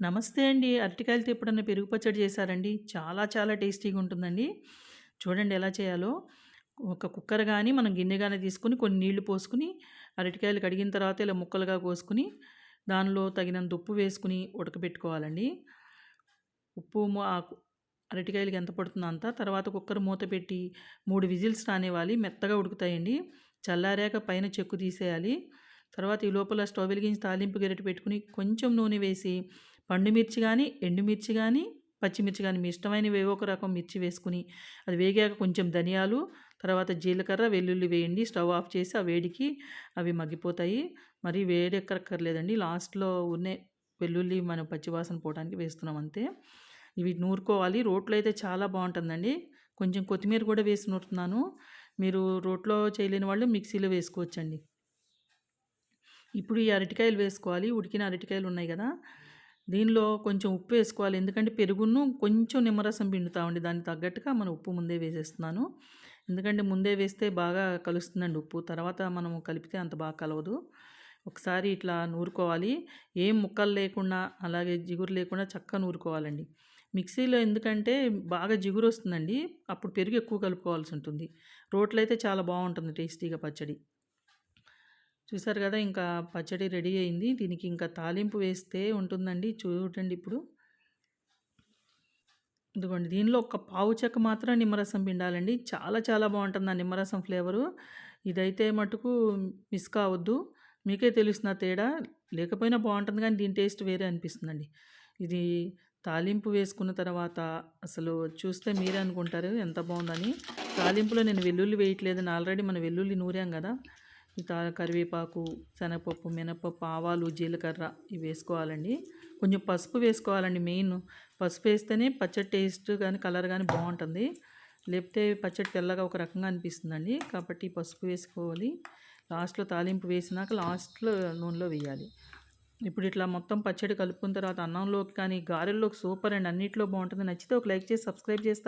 నమస్తే అండి. అరటికాయలతో ఎప్పుడన్నా పెరుగు పచ్చడి చేశారండి? చాలా చాలా టేస్టీగా ఉంటుందండి. చూడండి ఎలా చేయాలో. ఒక కుక్కర్ కానీ మనం గిన్నె కానీ తీసుకొని కొన్ని నీళ్ళు పోసుకుని అరటికాయలు కడిగిన తర్వాత ఇలా ముక్కలుగా కోసుకొని, దానిలో తగినంత ఉప్పు వేసుకుని ఉడకబెట్టుకోవాలండి. ఉప్పు ఆ అరటికాయలకి ఎంత పడుతుందో అంత. తర్వాత కుక్కర్ మూత పెట్టి మూడు విజిల్స్ రానివ్వాలి. మెత్తగా ఉడుకుతాయండి. చల్లారాక పైన చెక్కు తీసేయాలి. తర్వాత ఈ లోపల స్టవ్ వెలిగించి తాలింపు గరిటె పెట్టుకొని కొంచెం నూనె వేసి పండు మిర్చి ఎండుమిర్చి కానీ పచ్చిమిర్చి కానీ మీ ఇష్టమైనవి ఏవో ఒక రకం మిర్చి వేసుకుని అది వేగాక కొంచెం ధనియాలు, తర్వాత జీలకర్ర, వెల్లుల్లి వేయండి. స్టవ్ ఆఫ్ చేసి ఆ వేడికి అవి మగ్గిపోతాయి. మరి వేడి ఎక్కరక్కర్లేదండి లాస్ట్‌లో ఉన్నే వెల్లుల్లి మనం పచ్చివాసన పోవడానికి వేస్తున్నాం అంతే. ఇవి నూరుకోవాలి. రోట్లో అయితే చాలా బాగుంటుందండి కొంచెం కొత్తిమీర కూడా వేసి నూరుతున్నాను. మీరు రోట్లో చేయలేని వాళ్ళు మిక్సీలో వేసుకోవచ్చండి. ఇప్పుడు ఈ అరటికాయలు వేసుకోవాలి. ఉడికిన అరటికాయలు ఉన్నాయి కదా దీనిలో కొంచెం ఉప్పు వేసుకోవాలి. ఎందుకంటే పెరుగును కొంచెం నిమ్మరసం పిండుతామండి. దానికి తగ్గట్టుగా మనం ఉప్పు ముందే వేసేస్తున్నాను. ఎందుకంటే ముందే వేస్తే బాగా కలుస్తుందండి ఉప్పు. తర్వాత మనం కలిపితే అంత బాగా కలవదు. ఒకసారి ఇట్లా నూరుకోవాలి. ఏం ముక్కలు లేకుండా, అలాగే జిగురు లేకుండా చక్కగా నూరుకోవాలండి. మిక్సీలో ఎందుకంటే బాగా జిగురొస్తుందండి. అప్పుడు పెరుగు ఎక్కువ కలుపుకోవాల్సి ఉంటుంది. రోట్లో అయితే చాలా బాగుంటుంది టేస్టీగా పచ్చడి. చూసారు కదా ఇంకా పచ్చడి రెడీ అయింది. దీనికి ఇంకా తాలింపు వేస్తే ఉంటుందండి. చూడండి ఇప్పుడు. ఇదిగోండి దీనిలో ఒక పావు చెక్క మాత్రం నిమ్మరసం పిండాలండి. చాలా చాలా బాగుంటుంది ఆ నిమ్మరసం ఫ్లేవరు. ఇదైతే మటుకు మిస్ కావద్దు. మీకే తెలుస్తుంది తేడా. లేకపోయినా బాగుంటుంది కానీ దీని టేస్ట్ వేరే అనిపిస్తుందండి. ఇది తాలింపు వేసుకున్న తర్వాత అసలు చూస్తే మీరే అనుకుంటారు ఎంత బాగుందని తాలింపులో నేను వెల్లుల్లి వేయట్లేదని ఆల్రెడీ మనం వెల్లుల్లి నూరాం కదా తా కరివేపాకు, శనగపప్పు, మినపప్పు, ఆవాలు, జీలకర్ర ఇవి వేసుకోవాలండి. కొంచెం పసుపు వేసుకోవాలండి మెయిన్. పసుపు వేస్తేనే పచ్చడి టేస్ట్ కానీ కలర్ కానీ బాగుంటుంది లేకపోతే పచ్చడి తెల్లగా ఒక రకంగా అనిపిస్తుందండి. కాబట్టి పసుపు వేసుకోవాలి. లాస్ట్‌లో తాలింపు వేసినాక లాస్ట్‌లో నూనెలో వేయాలి. ఇప్పుడు ఇట్లా మొత్తం పచ్చడి కలుపుకున్న తర్వాత అన్నంలోకి కానీ, గారెల్లోకి సూపర్ అండ్ అన్నిట్లో బాగుంటుంది నచ్చితే ఒక లైక్ చేసి సబ్స్క్రైబ్ చేస్తారు